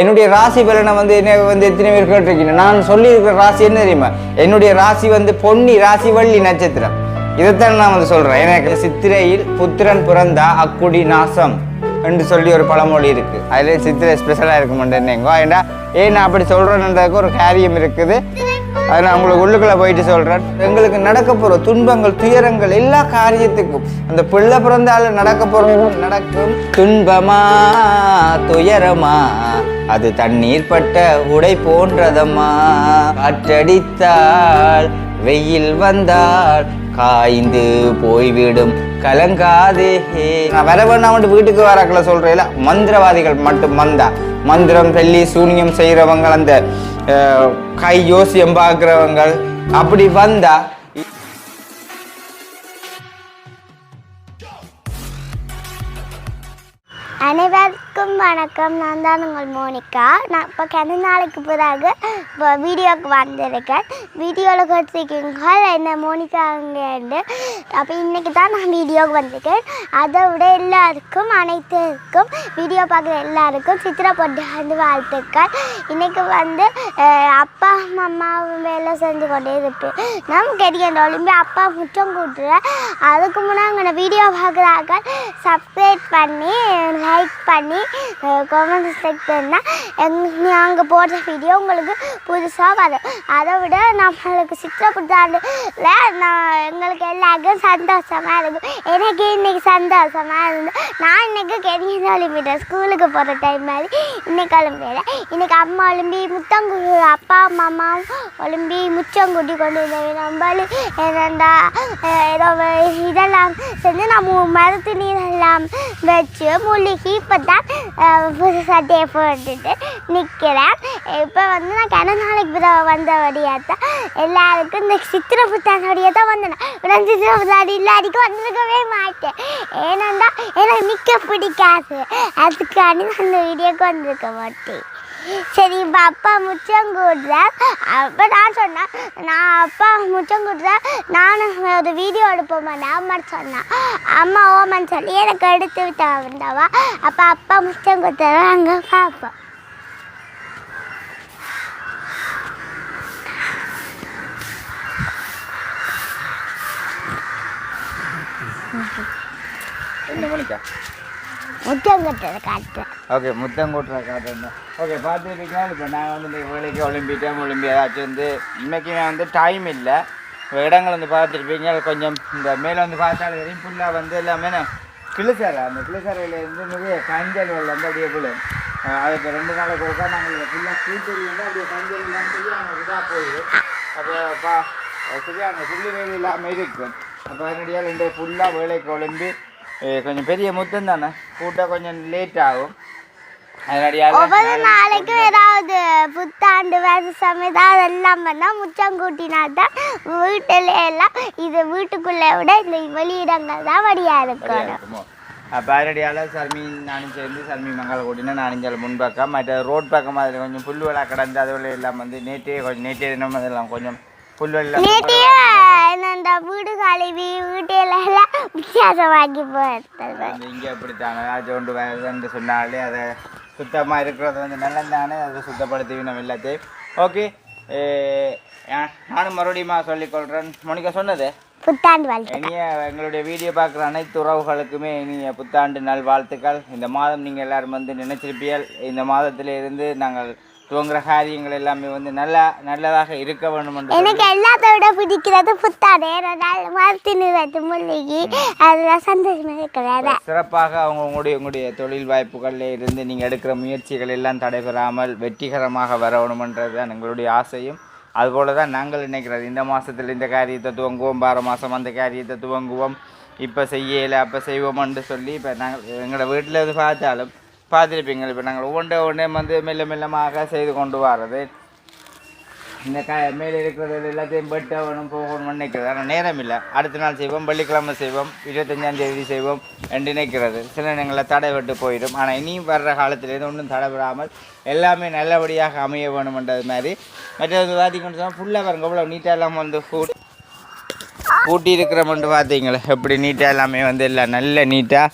என்னுடைய ராசி பலனை வந்து என்ன வந்து எத்தனை பேர் கேட்டிருக்கீங்க? நான் சொல்லியிருக்கிற ராசி என்ன தெரியுமா? என்னுடைய ராசி வந்து பொன்னி ராசி வள்ளி நட்சத்திரம். இதைத்தான் நான் வந்து சொல்கிறேன் எனக்கு சித்திரையில் புத்திரன் பிறந்தா அக்குடி நாசம் என்று சொல்லி ஒரு பழமொழி இருக்குது அதில் சித்திரை ஸ்பெஷலாக இருக்க மாட்டேன்னேங்கோ ஏன்னா ஏன் நான் அப்படி சொல்கிறேன்றதுக்கு ஒரு காரியம் இருக்குது. அதை நான் உங்களுக்கு உள்ளுக்குள்ள போயிட்டு சொல்றேன். எங்களுக்கு நடக்க போகிற துன்பங்கள் துயரங்கள் எல்லா காரியத்துக்கும். அந்த பிள்ளை பிறந்தால நடக்க போறது நடக்கும். துன்பமா துயரமா அது தண்ணீர் பட்ட உடை போன்றதம்மா. காற்றடித்தால் வெயில் வந்தால் காய்ந்து போய்விடும். கலங்காதே. நான் வர வேணாம் வீட்டுக்கு வரக்குள்ள சொல்றேன் மந்திரவாதிகள் மட்டும் வந்தா. மந்திரம் சொல்லி சூனியம் செய்கிறவங்க அந்த கை யோசியம் பார்க்குறவங்க அப்படி வந்தால் அனைவருக்கும் வணக்கம். நான் தான் உங்கள் மோனிகா. நான் இப்போ கொஞ்ச நாளைக்கு பிறகு இப்போ வீடியோவுக்கு வந்திருக்கேன். வீடியோவில் கொடுத்துருக்கீங்கள் என்ன அங்கேருந்து அப்போ இன்றைக்கி தான் நான் வீடியோவுக்கு வந்திருக்கேன். அதை விட எல்லாருக்கும் அனைத்துக்கும் வீடியோ பார்க்குற எல்லாருக்கும் சித்திரை போட்டு வந்து வாழ்த்துக்கள். இன்றைக்கி வந்து அப்பா அம்மாவும் வேலை செஞ்சு கொண்டே இருப்பேன் நான் கெரியன் ஒளிம்பி அப்பா முற்றம் கூட்டுறேன் அதுக்கு முன்னாடி நான் வீடியோ பார்க்குறாங்க. சப்ஸ்கிரைப் பண்ணி லைக் பண்ணி கமெண்ட் பண்ணால் எங் நாங்கள் போடுற வீடியோ உங்களுக்கு புதுசாக வரும். அதை விட நம்மளுக்கு சித்திர புத்தாண்டுல நான் எங்களுக்கு எல்லாருக்கும் சந்தோஷமாக இருக்கும். எனக்கு இன்றைக்கி சந்தோஷமாக இருந்து நான் இன்னைக்கு கெரிய ஒலிம்பிட்டேன் ஸ்கூலுக்கு போகிற டைம் மாதிரி இன்னைக்கு கிளம்பிடுறேன் இன்றைக்கி அம்மா ஒலிம்பி முத்தம் கு- அப்பா அம்மாவும் ஒலிம்பி முச்சம் கொண்டு வந்தேன் நம்மளும் என்னண்டா ஏதோ இதெல்லாம் செஞ்சு நம்ம மரத்து நீரெல்லாம் வச்சு மூலிகை இப்போ தான் புது சட்டையை போட்டுட்டு நிற்கிறேன் இப்போ வந்து நான் கிண நாளைக்கு வந்த வழியாக தான் எல்லாருக்கும் இந்த சித்திரை புத்தாண்டோடைய தான் வந்தேன். நான் சித்திர புத்தாண்டு இல்லாதிக்கும் வந்திருக்கவே மாட்டேன். ஏனென்றால் எனக்கு நிற்க பிடிக்காது. அதுக்காண்டி நான் இந்த வீடியோக்கு வந்திருக்க மாட்டேன். சரி இப்போ அப்பா முச்சம் கூடுறேன் அப்போ நான் சொன்னேன் நான் அப்பா முச்சம் கூடுறேன் நானும் ஒரு வீடியோ எடுப்போமா அம்மான்னு சொன்னான். அம்மா ஓமன்னு சொல்லி எனக்கு எடுத்து விட்டாவா அப்போ அப்பா முச்சம் கொடுத்தாரு அங்கே பார்ப்போம் ரெண்டு மணிக்கா முச்சம் காட்டுறேன் ஓகே முத்தம் கூட்டுற காட்டுறேன் ஓகே பார்த்துருக்கீங்களா இப்போ நான் வந்து இந்த வேலைக்கு ஒலிம்பிட்டேன் ஒலிம்பி ஏதாச்சும் வந்து நான் வந்து டைம் இல்லை. இடங்கள் வந்து பார்த்துருப்பீங்க கொஞ்சம் இந்த மேலே வந்து பார்த்தாலும் தெரியும். ஃபுல்லாக வந்து எல்லாமே கிளிசரை அந்த கிளிசரையிலேருந்து நிறைய கஞ்சல் வெள்ளம் வந்து அப்படியே விழும். அது இப்போ ரெண்டு நாளைக்கு ஒருக்கா நாங்கள் ஃபுல்லாக கூட்டறி வந்து அப்படியே கஞ்சல் எல்லாம் சரியான இதாக போகுது அப்போ பா சரியான புள்ளி வேலை இல்லாமல் இருக்கும். அப்போ அதனுடைய ரெண்டு ஃபுல்லாக வேலைக்கு ஒலிம்பி கொஞ்சம் பெரிய முத்தம் தானே கூட்ட கொஞ்சம் லேட் ஆகும் ஒவ்வொரு நாளைக்கும் ஏதாவது புத்தாண்டு வருஷம் ஏதாவது எல்லாம் பண்ணால் முச்சம் கூட்டினா தான் வீட்டில் எல்லாம் இது வீட்டுக்குள்ளே விட இந்த வெளியிடங்கள் தான் வழியாக இருக்கணும் அப்போ அதனடியால் சர்மி நானும் சேர்ந்து சர்மி மங்கள கூட்டினா நானும் முன்பக்கம் மற்ற ரோட் பக்கம் அதில் கொஞ்சம் புல்வெளா கிடந்து அதுவரை எல்லாம் வந்து நேற்றே கொஞ்சம் நேற்றே தினம் அதெல்லாம் கொஞ்சம் புல்வெளிலாம் வீடு கழுவி வீட்டில எல்லாம் வித்தியாசமாக்கி போயிருந்தது வந்து இங்கே அப்படித்தானே? அது கொண்டு வருதுன்னு சொன்னாலே அதை சுத்தமாக இருக்கிறது வந்து நல்லதானே அதை சுத்தப்படுத்தி நம்ம எல்லாத்தையும். ஓகே நானும் மறுபடியும் சொல்லிக்கொள்கிறேன் மோனிகா சொன்னது? புத்தாண்டு வாழ்த்து இனிய எங்களுடைய வீடியோ பார்க்குற அனைத்து உறவுகளுக்குமே இனிய புத்தாண்டு நல் வாழ்த்துக்கள் இந்த மாதம் நீங்கள் எல்லாரும் வந்து நினைச்சிருப்பீர்கள். இந்த மாதத்திலே இருந்து நாங்கள் துவங்குற காரியங்கள் எல்லாமே வந்து நல்லா நல்லதாக இருக்க வேண்டும் என்று எனக்கு எல்லாத்த விட பிடிக்கிறது மரத்து நிறத்து முள்ளிகி அதெல்லாம் சந்தோஷமா இருக்கிறாரு சிறப்பாக அவங்க உங்களுடைய உங்களுடைய தொழில் வாய்ப்புகளில் இருந்து நீங்கள் எடுக்கிற முயற்சிகள் எல்லாம் தடைபெறாமல் வெற்றிகரமாக வரணுமன்றது தான் எங்களுடைய ஆசையும். அதுபோல தான் நாங்கள் நினைக்கிறது. இந்த மாதத்தில் இந்த காரியத்தை துவங்குவோம் பார மாதம் அந்த காரியத்தை துவங்குவோம். இப்போ செய்யலை அப்போ செய்வோம்னு சொல்லி இப்போ நாங்கள் எங்களோட வீட்டில் இது பார்த்தாலும் பார்த்துருப்பீங்க இப்போ நாங்கள் ஒவ்வொன்றே ஒன்றே வந்து மெல்ல மெல்லமாக செய்து கொண்டு வர்றது இந்த க மேலே இருக்கிறது எல்லாத்தையும் பெட்டு வேணும் போகணும்னு நினைக்கிறது. ஆனால் நேரம் இல்லை. அடுத்த நாள் செய்வோம் வெள்ளிக்கிழமை செய்வோம் இருபத்தஞ்சாம் தேதி செய்வோம் என்று நினைக்கிறது. சில நேரங்களில் தடை விட்டு போயிடும். ஆனால் இனியும் வர்ற காலத்திலேருந்து ஒன்றும் தடைபடாமல் எல்லாமே நல்லபடியாக அமைய வேணுமென்றது மாதிரி மற்றது பார்த்தீங்கன்னு சொன்னால் ஃபுல்லாக பாருங்க இவ்வளோ நீட்டாக இல்லாமல் வந்து கூட்டி கூட்டி இருக்கிற மட்டும் பார்த்தீங்களா. எப்படி நீட்டாக எல்லாமே வந்து எல்லாம் நல்ல நீட்டாக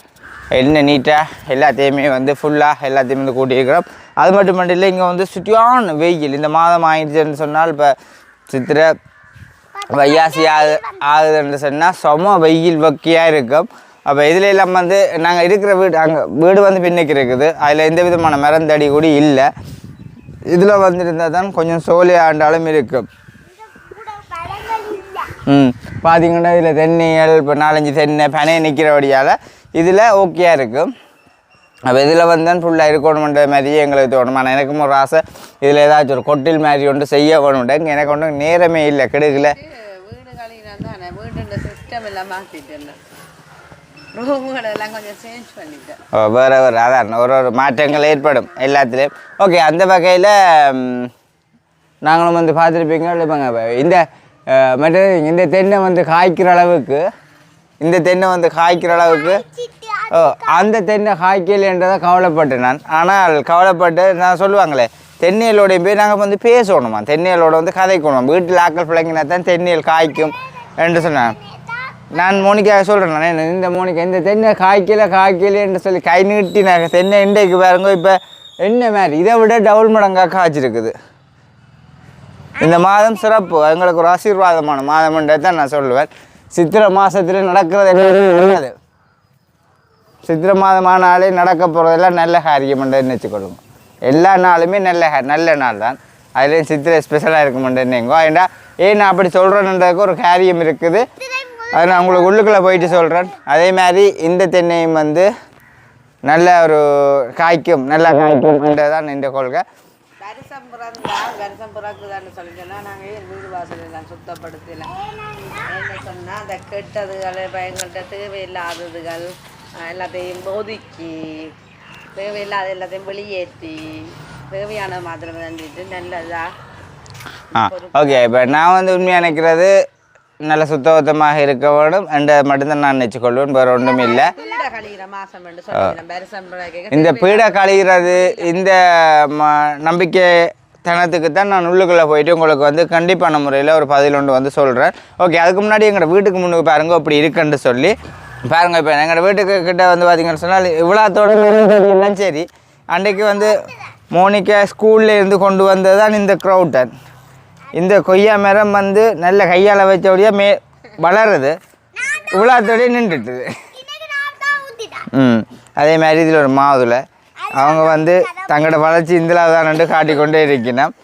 என்ன நீட்டாக எல்லாத்தையுமே வந்து ஃபுல்லாக எல்லாத்தையுமே வந்து கூட்டியிருக்கிறோம். அது மட்டும் இல்லை இங்கே வந்து சுற்றியான வெயில். இந்த மாதம் ஆயிடுச்சுன்னு சொன்னால் இப்போ சித்திரை வையாசி ஆகுது ஆகுதுன்னு சொன்னால் செம வெயில் வக்கியாக இருக்கும். அப்போ இதில் எல்லாம் வந்து நாங்கள் இருக்கிற வீடு அங்கே வீடு வந்து பின்னுக்கு இருக்குது. அதில் எந்த விதமான மரந்தடி கூட இல்லை. இதில் வந்துருந்தால் தான் கொஞ்சம் சோழி ஆண்டாலும் இருக்கும். ம். பார்த்தீங்கன்னா இதில் தென்னைகள் இப்போ நாலஞ்சு தென்னை பனை நிற்கிறபடியால் இதில் ஓகேயா இருக்கும் அப்போ இதில் வந்து ஃபுல்லாக இருக்கணுமென்ற மாதிரியே எங்களுக்கு தோணும். ஆனால் எனக்கும் ஒரு ஆசை. இதில் ஏதாச்சும் ஒரு கொட்டில் மாதிரி ஒன்று செய்ய வேணும்டாங்க எனக்கு ஒன்றும் நேரமே இல்லை கெடுக்கல. வேறு வேறு. அதான் ஒரு ஒரு மாற்றங்கள் ஏற்படும் எல்லாத்துலேயும். ஓகே அந்த வகையில் நாங்களும் வந்து பார்த்துருப்பீங்க இல்லைப்பாங்க இந்த அஹ், மற்றது இந்த தென்னை வந்து காய்க்கிற அளவுக்கு இந்த தென்னை வந்து காய்க்கிற அளவுக்கு ஓ அந்த தென்னை காய்க்கலைன்றதை கவலைப்பட்டேன் நான். ஆனால் கவலைப்பட்டு நான் சொல்லுவாங்களே தென்னையலோடையும் போய் நாங்கள் வந்து பேசணுமா? தென்னையலோட வந்து கதைக்கணும். வீட்டில் ஆக்கள் பிள்ளைங்கினா தான் தென்னையல் காய்க்கும் என்று சொன்னேன். நான் மோனிக்காக சொல்கிறேன் நான் இந்த மோனிக்கா இந்த தென்னை காய்க்கல காய்க்கலன்னு சொல்லி கை நீட்டி நாங்கள் தென்னை இண்டைக்கு பாருங்க இப்போ என்ன மாதிரி? இதை விட டபுள் மடங்காக காய்ச்சிருக்குது. இந்த மாதம் சிறப்பு. எங்களுக்கு ஒரு ஆசீர்வாதமான மாதம்ன்றதை தான் நான் சொல்லுவேன். சித்திரை மாதத்தில் நடக்கிறது என்னது சித்திரை மாதமானாலே நடக்க போகிறதெல்லாம் நல்ல காரியம்ன்றதுன்னு வச்சுக்கொள்ளுங்க எல்லா நாளுமே நல்ல ஹா- நல்ல நாள் தான். அதுலேயும் சித்திரை ஸ்பெஷலாக இருக்குமென்றேங்கோ ஏன்டா ஏன் நான் அப்படி சொல்கிறேன்றதுக்கு ஒரு காரியம் இருக்குது. அது நான் உங்களுக்கு உள்ளுக்குள்ளே போயிட்டு சொல்கிறேன் அதே மாதிரி இந்த தென்னையும் வந்து நல்ல ஒரு காய்க்கும் நல்லா காய்க்கும்ன்றது தான் இந்த கொள்கை. வருஷம் பிறந்தா வருஷம் பிறக்குதான்னு சொல்லி நாங்கள் வீடு வாசல் எல்லாம் சுத்தப்படுத்தல என்ன சொன்னால் அந்த கெட்டதுகள் எங்கள்கிட்ட தேவையில்லாததுகள் எல்லாத்தையும் ஒதுக்கி தேவையில்லாத எல்லாத்தையும் வெளியேற்றி தேவையான மாத்திரம் தந்துட்டு நல்லதா ஆ ஓகே இப்போ நான் வந்து உண்மையாக நினைக்கிறது நல்ல சுத்தபத்தமாக இருக்க வேண்டும் என்ற மட்டும்தான் நான் நினச்சிக்கொள்வேன் வேறு ஒன்றும் இல்லை இந்த பீடை கழிகிறது இந்த ம நம்பிக்கை தனத்துக்கு தான் நான் உள்ளுக்குள்ளே போயிட்டு உங்களுக்கு வந்து கண்டிப்பான முறையில் ஒரு பதில் ஒன்று வந்து சொல்கிறேன் ஓகே அதுக்கு முன்னாடி எங்களோட வீட்டுக்கு முன்னுக்கு பாருங்க இப்படி இருக்குன்னு சொல்லி. பாருங்க இப்போ எங்களோட வீட்டுக்கு கிட்ட வந்து பார்த்தீங்கன்னு சொன்னால் இவ்வளோத்தோட எல்லாம் சரி. அன்றைக்கு வந்து மோனிகா ஸ்கூல்ல இருந்து கொண்டு வந்தது தான் இந்த க்ரௌட்டன் இந்த கொய்யா மரம் வந்து நல்ல கையால் வச்சபடியாக மே வளருது. இவ்வளோத்தோடய நின்றுட்டுது. ம் அதே மாதிரி இதில் ஒரு மாதுளை. அவங்க வந்து தங்களோட வளர்ச்சி இந்தில் தானு காட்டிக்கொண்டே இருக்கணும்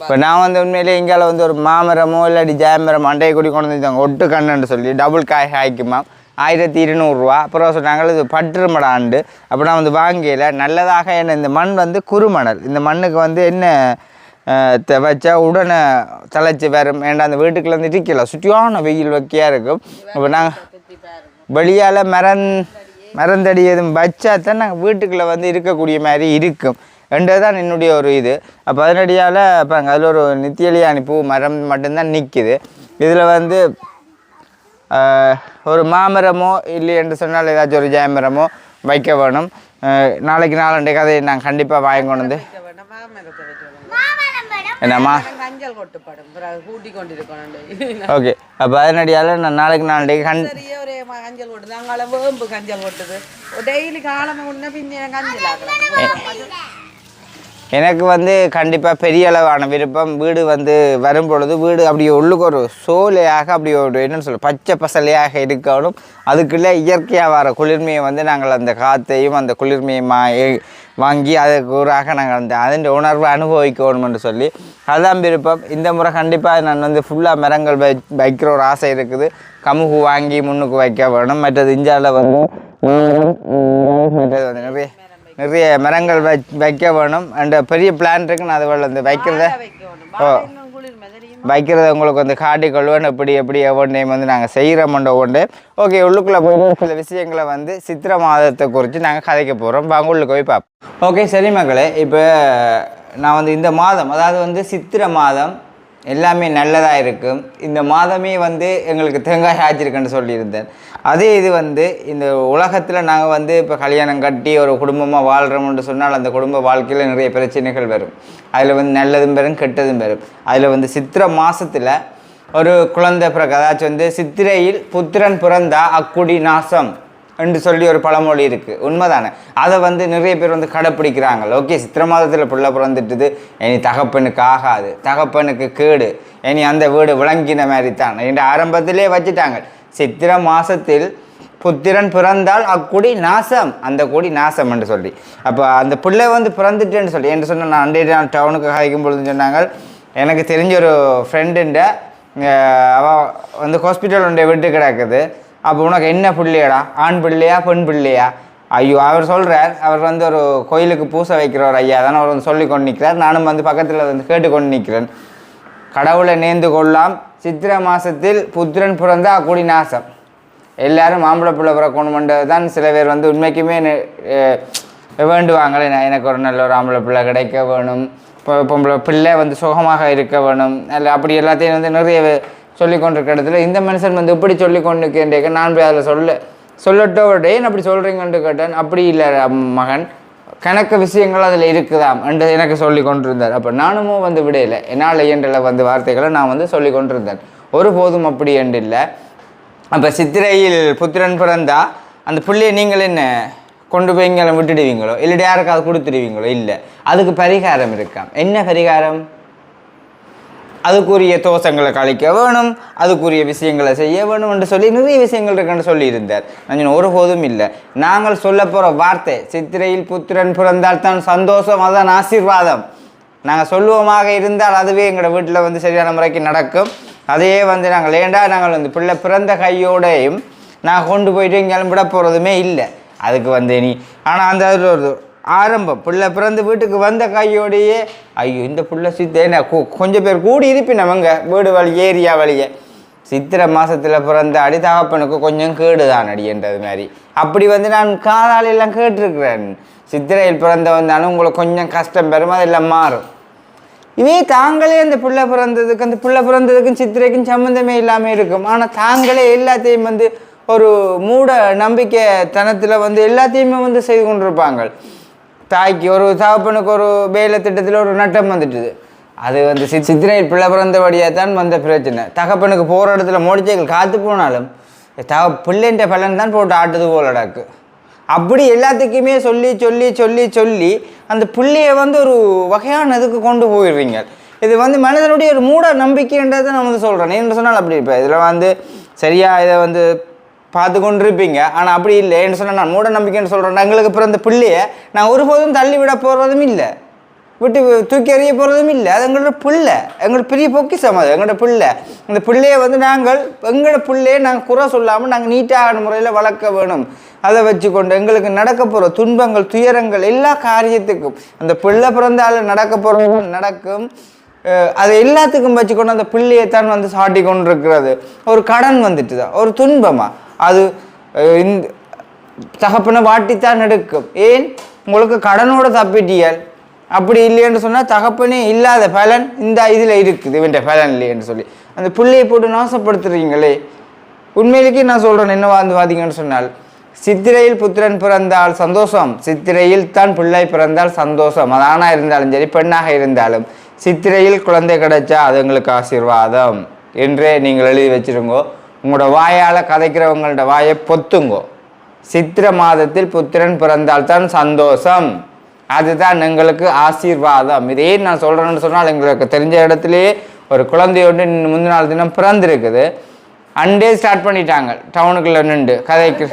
இப்போ நான் வந்து உண்மையிலேயே இங்கால வந்து ஒரு மாமரமோ இல்லாட்டி ஜாமரம் அண்டையை கூடி கொண்டு வந்துருந்தாங்க ஒட்டு கண்ணுன்னு சொல்லி டபுள் காய் காய்க்குமா. ஆயிரத்தி இருநூறுவா அப்புறம் சொன்னாங்க இது பற்றுமட ஆண்டு அப்போ நான் வந்து வாங்கல நல்லதாக என்ன இந்த மண் வந்து குறுமணல். இந்த மண்ணுக்கு வந்து என்ன வச்சா உடனே தலைச்சி வரும். ஏன்டா அந்த வீட்டுக்குள்ள வந்து இருக்கல சுற்றியான வெயில் வைக்கையாக இருக்கும். இப்போ நாங்கள் வெளியால் மரந் மரந்தடி எதுவும் வச்சா தான் நாங்கள் வீட்டுக்குள்ளே வந்து இருக்கக்கூடிய மாதிரி இருக்கும். என்றது தான் என்னுடைய ஒரு இது. அப்போ அதனடியால் இப்போ அதில் ஒரு நித்தியலியானி பூ மரம் மட்டும்தான் நிற்கிது இதில் வந்து ஒரு மாமரமோ இல்லை என்று சொன்னால் ஏதாச்சும் ஒரு ஜெயமரமோ வைக்க வேணும். நாளைக்கு நாலண்டை கதையை நான் கண்டிப்பாக வாங்கி கொண்டு வந்து வைக்க வேண்டாம் மாமரத்தை வைக்க வேண்டாம் என்னம்மா? கஞ்சல் கொட்டுப்படும் பிறகு கூட்டி கொண்டிருக்கணும் ஓகே. அப்போ அதனடியால் நான் நாளைக்கு நாளண்டைக்கு கண் ஒரே கஞ்சல் கொட்டுது. அங்கால வேம்பு கஞ்சல் கொட்டுது. டெய்லி காலமே முன்ன பின்ன கஞ்சல் எனக்கு வந்து கண்டிப்பாக பெரிய அளவான விருப்பம். வீடு வந்து வரும் பொழுது வீடு அப்படி உள்ளுக்கு ஒரு சோலையாக அப்படி ஒரு என்னன்னு சொல்ல பச்சை பசலையாக இருக்கணும். அதுக்குள்ளே இயற்கையாக வர குளிர்மையை வந்து நாங்கள் அந்த காற்றையும் அந்த குளிர்மையை மா எ- வாங்கி அதுக்கு ஊராக நாங்கள் அந்த அதன் உணர்வை அனுபவிக்கணும்னு சொல்லி அதுதான் விருப்பம். இந்த முறை கண்டிப்பாக நான் வந்து ஃபுல்லாக மரங்கள் வை வைக்கிற ஒரு ஆசை இருக்குது. கமுகு வாங்கி முன்னுக்கு வைக்க வேணும். மற்றது இந்தியாவில் வந்து மற்றது வந்து நிறைய நிறைய மரங்கள் வை வைக்க வேணும். அண்ட் பெரிய பிளான் இருக்குது நான் அது வந்து வைக்கிறத ஓ வைக்கிறத உங்களுக்கு வந்து காட்டிக்கொள்வேன். எப்படி எப்படி ஒவ்வொன்றையும் வந்து நாங்கள் செய்கிறோம்ன்ற ஒன்று. ஓகே உள்ளுக்குள்ளே போயிட்டு சில விஷயங்களை வந்து சித்திரை மாதத்தை குறித்து நாங்கள் கதைக்க போகிறோம் வாங்க உள்ளுக்கு போய் பார்ப்போம். ஓகே சரி மக்களே இப்போ நான் வந்து இந்த மாதம் அதாவது வந்து சித்திரை மாதம் எல்லாமே நல்லதாக இருக்கும் இந்த மாதமே வந்து எங்களுக்கு தேங்காய் ஆச்சிருக்குன்னு சொல்லியிருந்தேன். அதே இது வந்து இந்த உலகத்தில் நாங்கள் வந்து இப்போ கல்யாணம் கட்டி ஒரு குடும்பமாக வாழ்கிறோம்னு சொன்னால் அந்த குடும்ப வாழ்க்கையில் நிறைய பிரச்சனைகள் வரும். அதில் வந்து நல்லதும் வரும் கெட்டதும் வரும் அதில் வந்து சித்திரை மாதத்தில் ஒரு குழந்தை பிறகு அதாச்சும் வந்து சித்திரையில் புத்திரன் பிறந்தா அக்குடி நாசம். என்று சொல்லி ஒரு பழமொழி இருக்குது உண்மைதானே? அதை வந்து நிறைய பேர் வந்து கடைப்பிடிக்கிறாங்க. ஓகே சித்திர மாதத்தில் பிள்ளை பிறந்துட்டுது. இனி தகப்பனுக்கு ஆகாது. தகப்பனுக்கு கேடு. இனி அந்த வீடு விளங்கின மாதிரி தான் என்று ஆரம்பத்திலே வச்சுட்டாங்க. சித்திர மாதத்தில் புத்திரன் பிறந்தால் அக்குடி நாசம். அந்த கொடி நாசம் என்று சொல்லி. அப்போ அந்த பிள்ளை வந்து பிறந்துட்டுன்னு சொல்லி. என்று சொன்ன நான் அண்டே நான் டவுனுக்கு காய்க்கும் பொழுது சொன்னாங்க. எனக்கு தெரிஞ்ச ஒரு ஃப்ரெண்டுண்ட அவள் வந்து ஹாஸ்பிட்டல் ஒன்றை விட்டு கிடக்குது. அப்போ உனக்கு என்ன பிள்ளையடா? ஆண் பிள்ளையா பெண் பிள்ளையா? ஐயோ அவர் சொல்கிறார் அவர் வந்து ஒரு கோயிலுக்கு பூசை வைக்கிறவர் ஐயா. தானே அவர் வந்து சொல்லி கொண்டு நிற்கிறார் நானும் வந்து பக்கத்தில் வந்து கேட்டு கொண்டு நிற்கிறேன் கடவுளை நேர்ந்து கொள்ளலாம் சித்திர மாதத்தில் புத்திரன் பிறந்தா அக்குடி நாசம் எல்லாரும் மாம்பழ பிள்ளை பிறக்கணுமென்றது தான் சில பேர் வந்து உண்மைக்குமே வேண்டுவாங்களே. நான் எனக்கு ஒரு நல்ல ஒரு ஆம்பளை பிள்ளை கிடைக்க வேணும். இப்போ பொம்பளை பிள்ளை வந்து சுகமாக இருக்க வேணும். அல்ல அப்படி எல்லாத்தையும் வந்து நிறைய சொல்லி கொண்டிருக்க இடத்துல இந்த மனுஷன் வந்து இப்படி சொல்லி கொண்டு கேட்டேக்க நான் போய் அதில் சொல்ல சொல்லட்டோடே அப்படி சொல்கிறீங்கன்னு கேட்டேன். அப்படி இல்லை மகன். கணக்கு விஷயங்கள் அதில் இருக்குதாம் என்று எனக்கு சொல்லி கொண்டிருந்தார் அப்போ நானும் வந்து விடையில என்னால் இயன்றல வந்து வார்த்தைகளை நான் வந்து சொல்லி கொண்டிருந்தேன் ஒருபோதும் அப்படி என்று இல்லை அப்போ சித்திரையில் புத்திரன் பிறந்தா அந்த பிள்ளையை நீங்கள் என்ன கொண்டு போய் இங்கே விட்டுடுவீங்களோ? இல்லை யாருக்காவது கொடுத்துடுவீங்களோ? இல்லை. அதுக்கு பரிகாரம் இருக்காம். என்ன பரிகாரம்? அதுக்குரிய தோஷங்களை கழிக்க வேணும் அதுக்குரிய விஷயங்களை செய்ய வேணும் என்று சொல்லி நிறைய விஷயங்கள் இருக்குன்னு சொல்லியிருந்தார். நான் ஒருபோதும் இல்லை. நாங்கள் சொல்ல போகிற வார்த்தை சித்திரையில் புத்திரன் பிறந்தால் தான் சந்தோஷம் அதான் ஆசீர்வாதம். நாங்கள் சொல்லுவோமாக இருந்தால் அதுவே எங்களோட வீட்டில் வந்து சரியான முறைக்கு நடக்கும். அதையே வந்து நாங்கள் ஏண்டா நாங்கள் வந்து பிள்ளை பிறந்த கையோடையும் நான் கொண்டு போயிட்டு எங்கேயும் விட போகிறதுமே இல்லை. அதுக்கு வந்து நீ ஆனால் அந்த அதில் ஒரு ஆரம்பம். பிள்ளை பிறந்து வீட்டுக்கு வந்த கையோடையே ஐயோ இந்த பிள்ளை சித்த கொ- கொஞ்சம் பேர் கூடி இருப்பினவங்க வீடு வழி ஏரியா வழியே. சித்திரை மாதத்தில் பிறந்த அடி தகப்பனுக்கு கொஞ்சம் கேடுதான் அடின்றது மாதிரி. அப்படி வந்து நான் காதாலெல்லாம் கேட்டிருக்கிறேன். சித்திரையில் பிறந்த வந்தாலும் உங்களுக்கு கொஞ்சம் கஷ்டம் பெறும் அதெல்லாம் மாறும். இவே தாங்களே அந்த பிள்ளை பிறந்ததுக்கு அந்த பிள்ளை பிறந்ததுக்கும் சித்திரைக்கும் சம்மந்தமே இல்லாமல் இருக்கும். ஆனால் தாங்களே எல்லாத்தையும் வந்து ஒரு மூட நம்பிக்கை தனத்தில் வந்து எல்லாத்தையுமே வந்து செய்து கொண்டிருப்பாங்க. தாய்க்கு ஒரு தகப்பனுக்கு ஒரு வேலை திட்டத்தில் ஒரு நட்டம் வந்துட்டுது. அது வந்து சி சித்திரையில் பிள்ளை பிறந்தபடியாக தான் வந்த பிரச்சனை. தகப்பனுக்கு போகிற இடத்துல மோடிச்சைகள் காத்து போனாலும் தக பிள்ளைன்ற பலன் தான் போட்டு ஆட்டுது போலடாக்கு அப்படி எல்லாத்துக்குமே சொல்லி சொல்லி சொல்லி சொல்லி அந்த பிள்ளைய வந்து ஒரு வகையான இதுக்கு கொண்டு போயிடுவீங்க இது வந்து மனிதனுடைய ஒரு மூட நம்பிக்கைன்றதை நான் வந்து சொல்கிறேன் என்று சொன்னால் அப்படி இப்போ இதில் வந்து சரியாக இதை வந்து பார்த்து கொண்டு இருப்பீங்க ஆனால் அப்படி இல்லை. என்று சொன்னால் நான் மூட நம்பிக்கைன்னு சொல்கிறேன் எங்களுக்கு பிறந்த பிள்ளையை. நான் ஒருபோதும் தள்ளி விட போகிறதும் இல்லை. விட்டு தூக்கி எறிய போகிறதும் இல்லை. அது எங்களோட பிள்ளை. எங்களோட பெரிய பொக்கிஷம் அது எங்களோட பிள்ளை. அந்த பிள்ளையை வந்து நாங்கள் எங்களோட பிள்ளையை நாங்கள் குறை சொல்லாமல் நாங்கள் நீட்டான முறையில் வளர்க்க வேணும். அதை வச்சுக்கொண்டு எங்களுக்கு நடக்க போகிற துன்பங்கள் துயரங்கள் எல்லா காரியத்துக்கும் அந்த பிள்ளை பிறந்தாலும் நடக்க போகிற நடக்கும். அதை அது எல்லாத்துக்கும் வச்சுக்கொண்டு அந்த பிள்ளையைத்தான் வந்து சாட்டி கொண்டு இருக்கிறது ஒரு கடன் வந்துட்டு தான் ஒரு துன்பமாக அது இந்த தகப்பனை வாட்டித்தான் எடுக்கும். ஏன்? உங்களுக்கு கடனோட தப்பிட்டியல். அப்படி இல்லைன்னு சொன்னால் தகப்பனே இல்லாத பலன் இந்த இதில் இருக்குது. இவன்ட பலன் இல்லைன்னு சொல்லி. அந்த பிள்ளையை போட்டு நாசப்படுத்துறீங்களே. உண்மையிலேயே நான் சொல்கிறேன் என்ன வந்து வாதிங்கன்னு சொன்னால். சித்திரையில் புத்திரன் பிறந்தால் சந்தோஷம். சித்திரையில் தான் பிள்ளை பிறந்தால் சந்தோஷம். அது ஆணாக இருந்தாலும் சரி பெண்ணாக இருந்தாலும். சித்திரையில் குழந்தை கிடைச்சா அது எங்களுக்கு ஆசீர்வாதம். என்றே நீங்கள் எழுதி வச்சிருங்கோ. உங்களோட வாயால் கதைக்கிறவங்களோட வாயை பொத்துங்கோ. சித்திர மாதத்தில் புத்திரன் பிறந்தால் தான் சந்தோஷம். அதுதான் எங்களுக்கு ஆசீர்வாதம். இதே நான் சொல்கிறேன்னு சொன்னால் எங்களுக்கு தெரிஞ்ச இடத்துலயே ஒரு குழந்தையோடு முந்தின நாள் தினம் பிறந்திருக்குது. அண்டே ஸ்டார்ட் பண்ணிட்டாங்க. டவுனுக்குள்ள நின்று கதைக்கு.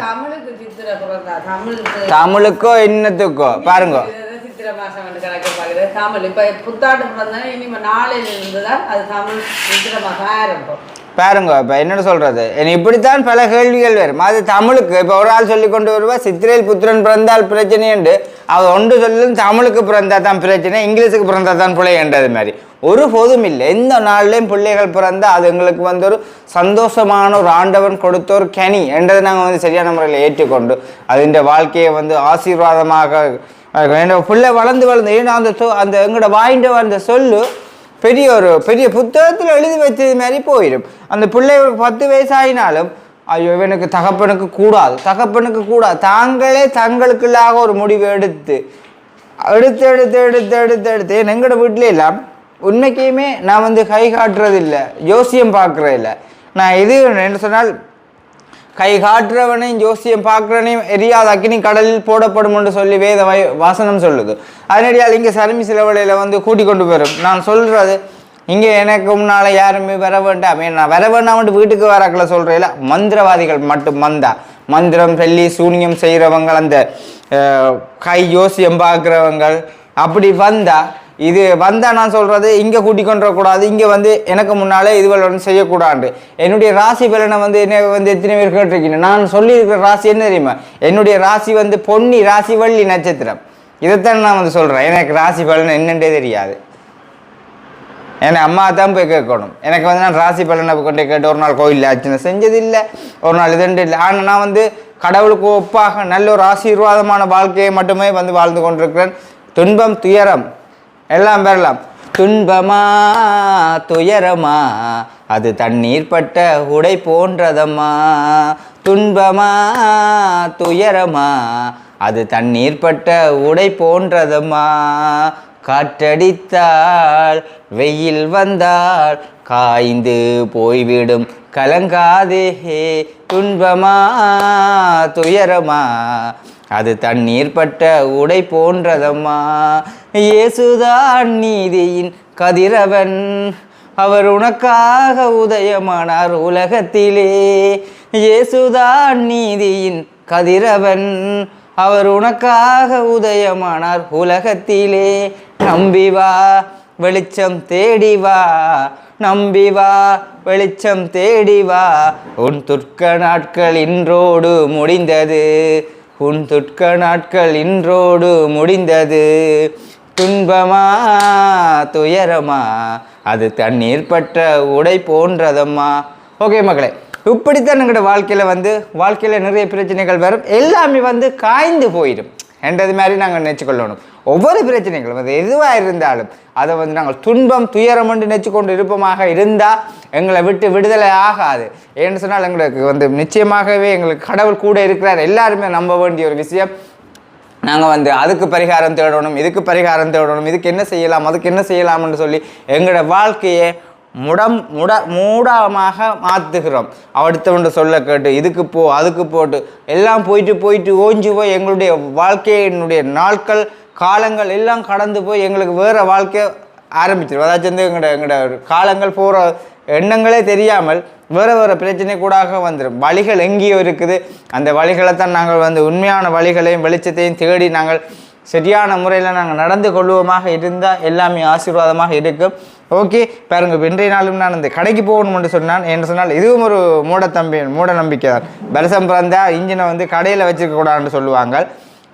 தமிழுக்கு என்னத்துக்கோ பாருங்க. புத்தாண்டு பிறந்தா இனிமே நாளையில இருந்து தான் அது தமிழ் சித்திரை மாசம் ஆரம்பம். பாருங்க இப்போ என்னென்னு சொல்கிறது இப்படித்தான் பல கேள்விகள் வரும். அது தமிழுக்கு இப்போ ஒரு ஆள் சொல்லி கொண்டு வருவா சித்திரையில் புத்திரன் பிறந்தால் பிரச்சனை என்று. அவ ஒன்று சொல்லும் தமிழுக்கு பிறந்தா தான் பிரச்சனை இங்கிலீஷுக்கு பிறந்தா தான் பிள்ளைன்றது மாதிரி. ஒரு போதும் இல்லை. எந்த நாள்லேயும் பிள்ளைகள் பிறந்தால் அது எங்களுக்கு வந்து ஒரு சந்தோஷமான ஒரு ஆண்டவன் கொடுத்த ஒரு கனி என்றதை நாங்கள் வந்து சரியான முறையில் ஏற்றுக்கொண்டு அதுன்ற வாழ்க்கையை வந்து ஆசீர்வாதமாக என்ன பிள்ளை வளர்ந்து வளர்ந்து ஏன்னா அந்த சொ- அந்த எங்களோட வாய்ந்த அந்த சொல்லு பெரிய ஒரு பெரிய புத்தகத்தில் எழுதி வச்சது மாதிரி போயிடும் அந்த பிள்ளை ஒரு பத்து வயசாயினாலும் ஐயோ இவனுக்கு தகப்பனுக்கு கூடாது தகப்பனுக்கு கூடாது. தாங்களே தங்களுக்குள்ளாக ஒரு முடிவு எடுத்து எடுத்து எடுத்து எடுத்து எடுத்து எடுத்து எங்களோட வீட்டில எல்லாம் உண்மைக்குமே நான் வந்து கை காட்டுறது இல்லை ஜோசியம் பார்க்குறதில்ல நான் இது என்ன சொன்னால் கை காட்டுறவனையும் ஜோசியம் பார்க்குறவனையும் எரியாத அக்னி கடலில் போடப்படும் என்று சொல்லி வேத வை வாசனம் சொல்லுது. அதனடியால் இங்கே சருமி சிலவலையில் வந்து கூட்டி கொண்டு போயிடும் நான் சொல்றது இங்கே எனக்கு முன்னால் யாருமே வர வேண்டாம். நான் வர வேண்டாம்னு வீட்டுக்கு வராக்களை சொல்கிறேன் மந்திரவாதிகள் மட்டும் மந்தா. மந்திரம் சொல்லி சூனியம் செய்கிறவங்க அந்த கை ஜோசியம் பார்க்குறவங்க அப்படி வந்தால் இது வந்தால் நான் சொல்றது இங்க கூட்டிக் கொண்டு இங்கே இங்க வந்து எனக்கு முன்னாலே இதுவரை செய்யக்கூடாது. என்னுடைய ராசி பலனை வந்து என்ன வந்து எத்தனை பேர் கேட்டிருக்கீங்க? நான் சொல்லியிருக்கிற ராசி என்ன தெரியுமா? என்னுடைய ராசி வந்து பொன்னி ராசி வள்ளி நட்சத்திரம். இதைத்தான் நான் வந்து சொல்றேன். எனக்கு ராசி பலன் என்னென்றே தெரியாது. ஏன்னா அம்மா தான் போய் கேட்கணும். எனக்கு வந்து நான் ராசி பலனை கொண்டே கேட்டு ஒரு நாள் கோயிலில் அர்ச்சனை செஞ்சதில்லை. ஒரு நாள் இதுண்டு இல்லை. ஆனால் நான் வந்து கடவுளுக்கு ஒப்பாக நல்ல ஒரு ஆசீர்வாதமான வாழ்க்கையை மட்டுமே வந்து வாழ்ந்து கொண்டிருக்கிறேன். துன்பம் துயரம் எல்லாம் பெறலாம். துன்பமா துயரமா அது தண்ணீர் பட்ட உடை போன்றதம்மா. துன்பமா துயரமா அது தண்ணீர் பட்ட உடை போன்றதம்மா. காற்றடித்தால் வெயில் வந்தால் காய்ந்து போய்விடும் கலங்காதே. துன்பமா துயரமா அது தண்ணீர் பட்ட உடை போன்றதம்மா. இயேசுதான் நீதியின் கதிரவன். அவர் உனக்காக உதயமானார் உலகத்திலே. இயேசுதான் நீதியின் கதிரவன். அவர் உனக்காக உதயமானார் உலகத்திலே. நம்பி வா வெளிச்சம் தேடி வா. நம்பி வா வெளிச்சம் தேடி வா. உன் துர்க்க நாட்கள் இன்றோடு முடிந்தது. உன் துர்க்க நாட்கள் இன்றோடு முடிந்தது. துன்பமா துயரமா அது தண்ணீர் பட்ட உடை போன்றதம்மா. ஓகே மக்களே இப்படித்தான் எங்களோட வாழ்க்கையில் வந்து வாழ்க்கையில் நிறைய பிரச்சனைகள் வரும். எல்லாமே வந்து காய்ந்து போயிடும். என்றது மாதிரி நாங்கள் நினச்சிக்கொள்ளணும். ஒவ்வொரு பிரச்சனைகளும் அது எதுவாக இருந்தாலும் அதை வந்து நாங்கள் துன்பம் துயரம் என்று நினச்சிக்கொண்டு இருப்பமாக இருந்தால் எங்களை விட்டு விடுதலை ஆகாது. ஏன்னு சொன்னால் எங்களுக்கு வந்து நிச்சயமாகவே எங்களுக்கு கடவுள் கூட இருக்கிறார். எல்லாருமே நம்ப வேண்டிய ஒரு விஷயம். நாங்கள் வந்து அதுக்கு பரிகாரம் தேடணும் இதுக்கு பரிகாரம் தேடணும் இதுக்கு என்ன செய்யலாம் அதுக்கு என்ன செய்யலாம்னு சொல்லி எங்களோட வாழ்க்கையை முடம் முட மூடமாக மாற்றுகிறோம் அடுத்தவன் சொல்ல கேட்டு இதுக்கு போ அதுக்கு போட்டு எல்லாம் போயிட்டு போயிட்டு ஓஞ்சி போய் எங்களுடைய வாழ்க்கையினுடைய நாட்கள் காலங்கள் எல்லாம் கடந்து போய் எங்களுக்கு வேறு வாழ்க்கை ஆரம்பிச்சிடும் அதாச்சும் வந்து எங்களோட எங்களோட காலங்கள் போகிற எண்ணங்களே தெரியாமல் வேறு வேறு பிரச்சனை கூடாக வந்துடும் வழிகள் எங்கேயோ இருக்குது. அந்த வழிகளை தான் நாங்கள் வந்து உண்மையான வழிகளையும் வெளிச்சத்தையும் தேடி நாங்கள் சரியான முறையில் நாங்கள் நடந்து கொள்வோமாக இருந்தால் எல்லாமே ஆசீர்வாதமாக இருக்கும். ஓகே பாருங்க இன்றைய நாளும் நான் இந்த கடைக்கு போகணும்னு சொன்னான். என்று சொன்னால் இதுவும் ஒரு மூட தம்பி மூட நம்பிக்கை தான். பரிசம் பிறந்தா இன்ஜினை வந்து கடையில் வச்சுருக்கக்கூடாதுன்னு சொல்லுவாங்க.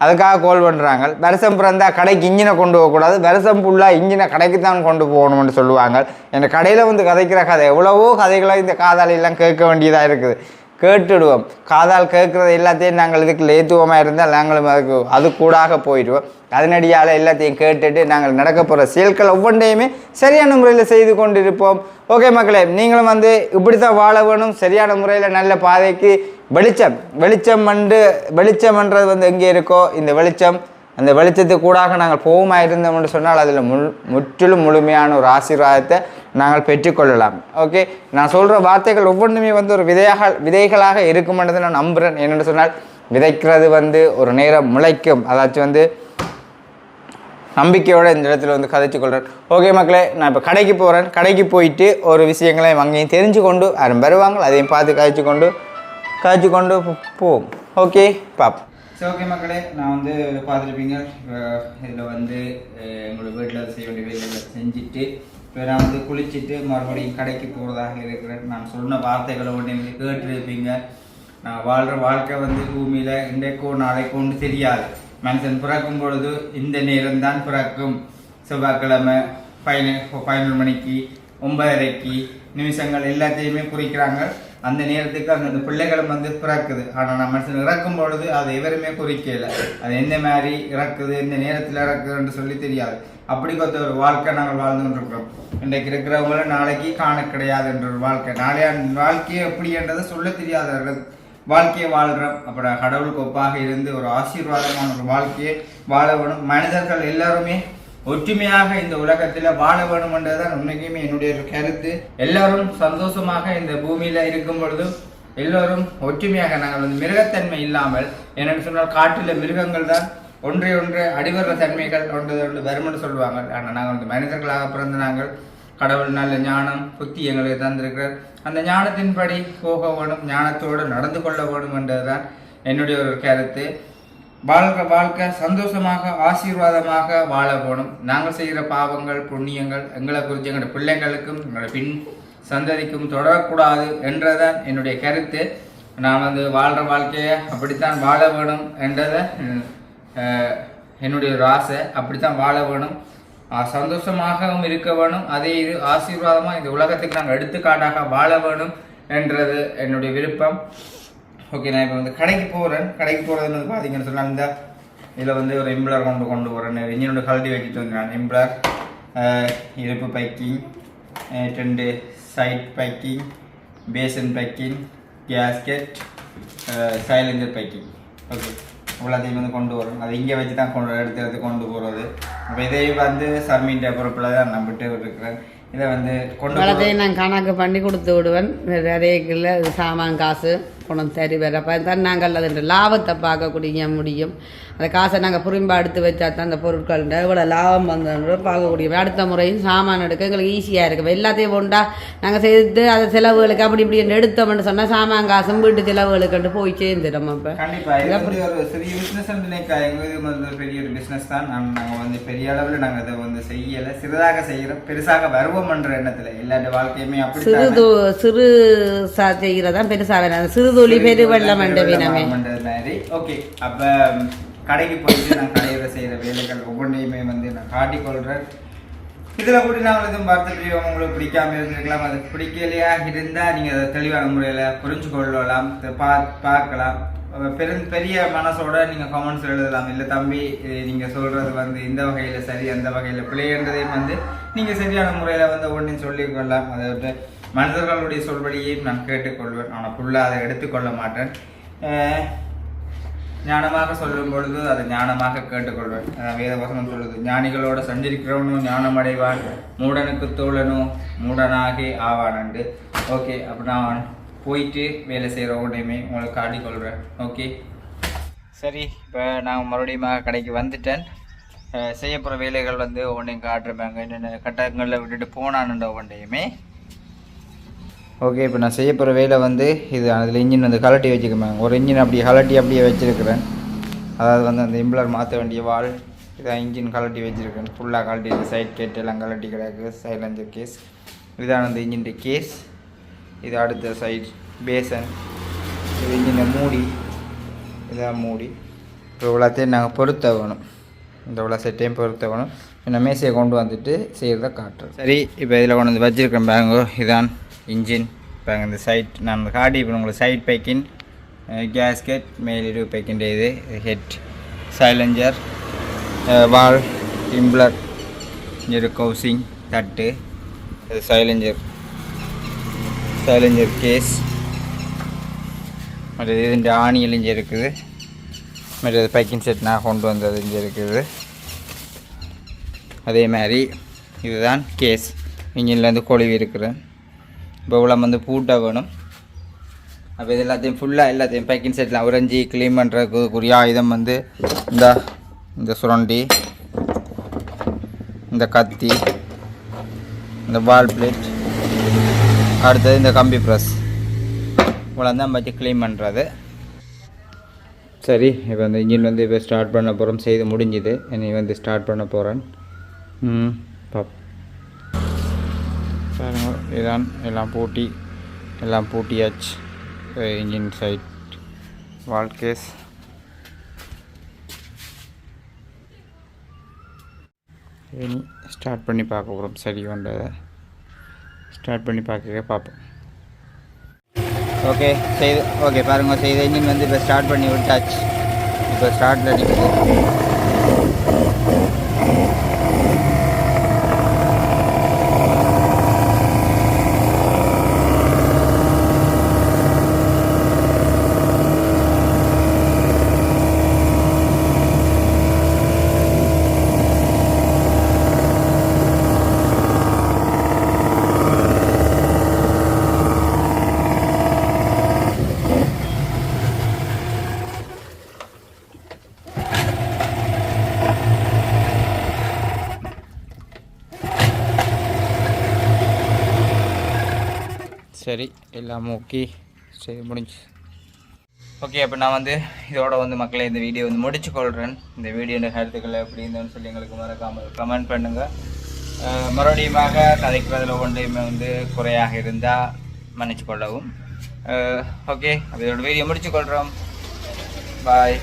அதுக்காக கோல் பண்ணுறாங்க வருஷம் பிறந்தா கடைக்கு இன்ஜினை கொண்டு போகக்கூடாது வருஷம் ஃபுல்லாக இன்ஜினை கடைக்கு தான் கொண்டு போகணும்னு சொல்லுவாங்க. என் கடையில் வந்து கதைக்கிற கதை எவ்வளவோ கதைகளை இந்த காதாலெல்லாம் கேட்க வேண்டியதாக இருக்குது. கேட்டுடுவோம். காதால் கேட்குறது எல்லாத்தையும் நாங்கள் இதுக்கு ஏற்றுவோமாக இருந்தால் நாங்களும் அதுக்கு அது கூடாக போயிடுவோம். அதனடியால் எல்லாத்தையும் கேட்டுட்டு நாங்கள் நடக்க போகிற செயல்கள் ஒவ்வொன்றையுமே சரியான முறையில் செய்து கொண்டிருப்போம். ஓகே மக்களே நீங்களும் வந்து இப்படி தான் வாழ வேணும். சரியான முறையில் நல்ல பாதைக்கு வெளிச்சம் வெளிச்சம் வந்து வெளிச்சம்ன்றது வந்து எங்கே இருக்கோ இந்த வெளிச்சம் அந்த வெளிச்சத்துக்கு கூடாக நாங்கள் போகுமா இருந்தோம் என்று சொன்னால் அதில் முழு முற்றிலும் முழுமையான ஒரு ஆசீர்வாதத்தை நாங்கள் பெற்றுக்கொள்ளலாம். ஓகே நான் சொல்கிற வார்த்தைகள் ஒவ்வொன்றுமே வந்து ஒரு விதையாக விதைகளாக இருக்குமென்றதை நான் நம்புகிறேன். என்னென்னு சொன்னால் விதைக்கிறது வந்து ஒரு நேரம் முளைக்கும். அதாச்சும் வந்து நம்பிக்கையோடு இந்த இடத்துல வந்து கதைச்சு கொள்கிறேன். ஓகே மக்களே நான் இப்போ கடைக்கு போகிறேன். கடைக்கு போயிட்டு ஒரு விஷயங்களையும் அங்கேயும் தெரிஞ்சு கொண்டு யாரும் வருவாங்க அதையும் பார்த்து கதைச்சு கொண்டு கதைச்சு கொண்டு போவோம். ஓகே பாப் ஸோ ஓகே மக்களே நான் வந்து பார்த்துருப்பீங்க. இதில் வந்து எங்களோட வீட்டில் செய்ய வேண்டிய வேலைகளை செஞ்சுட்டு இப்போ நான் வந்து குளிச்சுட்டு மறுபடியும் கடைக்கு போகிறதாக இருக்கிறேன். நான் சொன்ன வார்த்தைகளை ஒன்று நீங்கள் கேட்டிருப்பீங்க. நான் வாழ்கிற வாழ்க்கை வந்து பூமியில் இன்றைக்கோ நாளைக்கோன்னு தெரியாது. மனுஷன் பிறக்கும் பொழுது இந்த நேரம் தான் பிறக்கும். செவ்வாய்க்கிழமை பதினொன்று பதினொரு மணிக்கு ஒன்பதரைக்கு நிமிஷங்கள் எல்லாத்தையுமே குறிக்கிறாங்க. அந்த நேரத்துக்கு அந்த பிள்ளைகளும் வந்து பிறக்குது. ஆனால் நம்ம மனுஷன் இறக்கும் பொழுது அது எவருமே குறிக்கல. அது எந்த மாதிரி இறக்குது எந்த நேரத்தில் இறக்குதுன்னு சொல்லி தெரியாது. அப்படிப்பட்ட ஒரு வாழ்க்கை நாங்கள் வாழ்ந்து கொண்டிருக்கிறோம். இன்றைக்கு இருக்கிறவங்கள நாளைக்கு காண கிடையாதுன்ற ஒரு வாழ்க்கை. நாளைய வாழ்க்கையை எப்படின்றதை சொல்ல தெரியாதவர்கள் வாழ்க்கையை வாழ்கிறோம். அப்புறம் கடவுளுக்கு ஒப்பாக இருந்து ஒரு ஆசீர்வாதமான ஒரு வாழ்க்கையை வாழ வேணும். மனிதர்கள் எல்லாருமே ஒற்றுமையாக இந்த உலகத்தில் வாழ வேணும்ன்றதுதான் உண்மைக்குமே என்னுடைய ஒரு கருத்து. எல்லாரும் சந்தோஷமாக இந்த பூமியில இருக்கும் பொழுது எல்லோரும் ஒற்றுமையாக நாங்கள் வந்து மிருகத்தன்மை இல்லாமல் என்னென்னு சொன்னால் காட்டில் மிருகங்கள் தான் ஒன்றை ஒன்று அடிவர்ற தன்மைகள் ஒன்று ஒன்று வரும்னு சொல்லுவாங்க. ஆனால் நாங்கள் வந்து மனிதர்களாக பிறந்த நாங்கள் கடவுள் நல்ல ஞானம் புத்தி எங்களுக்கு தந்திருக்கிறார். அந்த ஞானத்தின்படி போக வேணும் ஞானத்தோடு நடந்து கொள்ள வேணும் என்றதுதான் என்னுடைய ஒரு கருத்து. வாழ்க வாழ்க்கை சந்தோஷமாக ஆசீர்வாதமாக வாழ போகணும் நாங்கள் செய்கிற பாவங்கள் புண்ணியங்கள் எங்களை குறித்து எங்களோட பிள்ளைகளுக்கும் எங்களோட பின் சந்ததிக்கும் தொடரக்கூடாது என்றதான் என்னுடைய கருத்து. நான் வந்து வாழ்கிற வாழ்க்கையை அப்படித்தான் வாழ வேணும் என்றதை என்னுடைய ஒரு ஆசை. அப்படித்தான் வாழ வேணும். சந்தோஷமாகவும் இருக்க வேணும். அதே இது ஆசீர்வாதமாக இந்த உலகத்துக்கு நாங்கள் எடுத்துக்காட்டாக வாழ வேணும் என்றது என்னுடைய விருப்பம். ஓகே நான் இப்போ வந்து கடைக்கு போகிறேன் கடைக்கு போகிறதுன்னு வந்து பார்த்தீங்கன்னு சொன்னால் இந்த இதில் வந்து ஒரு எம்ப்ளர் கொண்டு கொண்டு போகிறேன் இன்ஜினோட கழட்டி வச்சுட்டு வந்து நான் எம்ப்ளர் இடுப்பு பைக்கிங் ரெண்டு side packing passion packing gasket silencer packing okay இவ்வளோத்தையும் வந்து கொண்டு வரும் அது இங்கே வச்சு தான் கொண்டு எடுத்து எடுத்து கொண்டு போகிறது இப்போ இதை வந்து சர்மீன் பொறுப்பில் தான் நம்பிட்டு இருக்கிறேன். இதை வந்து கொண்டு நான் கணக்கு பண்ணி கொடுத்து விடுவேன். நிறைய சாமான் காசு. கொண்டு தரி வரப்ப தான் நாங்கள் அதன் லாபத்தை பார்க்கக்கூடிய முடியும். அந்த காசை நாங்கள் புரிம்பா எடுத்து வச்சா தான் அந்த பொருட்கள். எவ்வளோ லாபம் வந்து பார்க்கக்கூடிய அடுத்த முறையும் சாமான் எடுக்க எங்களுக்கு ஈஸியாக இருக்கும் எல்லாத்தையும் போண்டா நாங்கள் செய்து அதை செலவுகளுக்கு அப்படி இப்படி எடுத்தோம்னு சொன்னால் சாமான் காசும் வீட்டு செலவுகளுக்கு போய் சேர்ந்துடும் அப்போ. சிறிய ஒரு பெரிய ஒரு தான். நாங்க நாங்க வந்து பெரிய அளவில் நாங்க இதை வந்து செய்யல. சிறிதாக செய்யறோம் பெருசாக வருவோம்ன்ற எண்ணத்துல. எல்லாருடைய வாழ்க்கையுமே அப்படி சிறு தூ- சிறு சா செய்கிறதான் பெருசாக வேணும். சிறு துளி பெரு வெள்ளம் என்ற வினமே மாதிரி. ஓகே. அப்ப கடைக்கு போயிட்டு நான் கடையில் செய்கிற வேலைகள் ஒவ்வொன்றையுமே வந்து நான் காட்டிக்கொள்கிறேன் இதில் கூட நான் எதுவும் பார்த்துட்டு உங்களுக்கு பிடிக்காம இருந்திருக்கலாம். அது பிடிக்கலையா இருந்தால் நீங்கள் அதை தெளிவான முறையில் புரிஞ்சு கொள்ளலாம் பா பார்க்கலாம். பெரும் பெரிய மனசோட நீங்கள் கமெண்ட்ஸ் எழுதலாம். இல்லை தம்பி நீங்கள் சொல்கிறது வந்து இந்த வகையில் சரி அந்த வகையில் பிள்ளைன்றதையும் வந்து நீங்கள் சரியான முறையில் வந்து ஒன்றையும் சொல்லிக் கொள்ளலாம். அதை விட்டு மனிதர்களுடைய சொல்படியையும் நான் கேட்டுக்கொள்வேன். ஆனால் ஃபுல்லாக அதை எடுத்துக்கொள்ள மாட்டேன். ஞானமாக சொல்லும் பொழுது அதை ஞானமாக கேட்டுக்கொள்வேன். வேதவசனம் சொல்லுது ஞானிகளோட சஞ்சரிக்கிறவனும் ஞானம் அடைவான் மூடனுக்கு தோழனும் மூடனாகி ஆவானண்டு. ஓகே அப்போ நான் போயிட்டு வேலை செய்கிற உடனே உங்களுக்கு காட்டிக்கொள்கிறேன் ஓகே சரி இப்போ நான் மறுபடியும் கடைக்கு வந்துட்டேன். அஹ் செய்ய போகிற வேலைகள் வந்து ஒவ்வொன்றையும் காட்டுறேன். என்னென்ன கட்டங்களில் விட்டுட்டு போனானுன்ற ஒவ்வொன்றையுமே ஓகே இப்போ நான் செய்ய போகிற வேலை வந்து இது அதில் இன்ஜின் வந்து கலட்டி வச்சுக்கோங்க ஒரு இன்ஜின் அப்படியே கலட்டி அப்படியே வச்சுருக்கிறேன். அதாவது வந்து அந்த இம்ப்ளர் மாற்ற வேண்டிய வால் இதான் இன்ஜின் கலட்டி வச்சுருக்கேன். ஃபுல்லாக கலட்டி சைட் கேட் எல்லாம் கலட்டி கிடக்கு. சைலஞ்சர் கேஸ் இதான் அந்த இன்ஜின் கேஸ் இது அடுத்த சைட் பேசன் இது இன்ஜினை மூடி. இதான் மூடி. இப்போ இவ்வளோத்தையும் நாங்கள் பொருத்த வேணும் இந்த இவ்வளோ செட்டையும் பொறுத்த வேணும் இந்த மேசையை கொண்டு வந்துட்டு செய்கிறத காட்டுறோம் சரி இப்போ இதில் கொண்டு வந்து வச்சுருக்கேன் பேங்கோ இதான். இன்ஜின் பாருங்க இந்த சைட் நான் காட்டி இப்போ உங்களுக்கு சைட் பைக்கின் கேஸ்கெட் மேலிடு பைக்கின்ற இது ஹெட் சைலஞ்சர் வால் இம்ப்ளர் இங்கே கவுசிங் தட்டு இது சைலஞ்சர் சைலஞ்சர் கேஸ் மற்றது இதுன்ற ஆணியில் இங்கே இருக்குது. மற்றது பைக்கிங் செட் நான் கொண்டு வந்தது இங்கே இருக்குது. அதே மாதிரி இதுதான் கேஸ் இன்ஜின்லேருந்து கொழுவி இருக்கிறேன் இப்போ இவ்வளோ வந்து பூட்டை வேணும். அப்போ இது எல்லாத்தையும் ஃபுல்லாக எல்லாத்தையும் பேக்கிங் செட்லாம் உறைஞ்சி க்ளீன் பண்ணுறதுக்குரிய ஆயுதம் வந்து இந்த இந்த சுரண்டி இந்த கத்தி இந்த பால் பிளேட் அடுத்தது இந்த கம்பி ப்ரெஸ் இவ்வளோ தான் வச்சு க்ளீன் பண்ணுறது சரி இப்போ இந்த இன்ஜின் வந்து இப்போ ஸ்டார்ட் பண்ண போகிறோம் செய்து முடிஞ்சுது. இனி வந்து ஸ்டார்ட் பண்ண போகிறேன் ம். பாருங்க இதான். எல்லாம் பூட்டி எல்லாம் பூட்டியாச்சு. இன்ஜின் சைட் வால்கேஸ் இனி ஸ்டார்ட் பண்ணி பார்க்க போகிறோம் சரி கொண்டதை ஸ்டார்ட் பண்ணி பார்க்க பார்ப்போம். ஓகே செய்து ஓகே பாருங்க செய்த இன்ஜின் வந்து இப்போ ஸ்டார்ட் பண்ணி விட்டாச்சு. இப்போ ஸ்டார்ட்டில் நிற்குது எல்லாம் ஓகே. சரி முடிஞ்சு. ஓகே அப்போ நான் வந்து இதோட வந்து மக்களை இந்த வீடியோ வந்து முடிச்சு கொள்கிறேன் இந்த வீடியோ கருத்துக்கள் எப்படி இருந்தோன்னு சொல்லி எங்களுக்கு மறக்காமல் கமெண்ட் பண்ணுங்கள் மறுபடியுமாக கதைக்கிறதுல ஒன்றையுமே வந்து குறையாக இருந்தால் மன்னிச்சு கொள்ளவும் ஓகே அப்போ இதோட வீடியோ முடிச்சு கொள்கிறோம் பாய்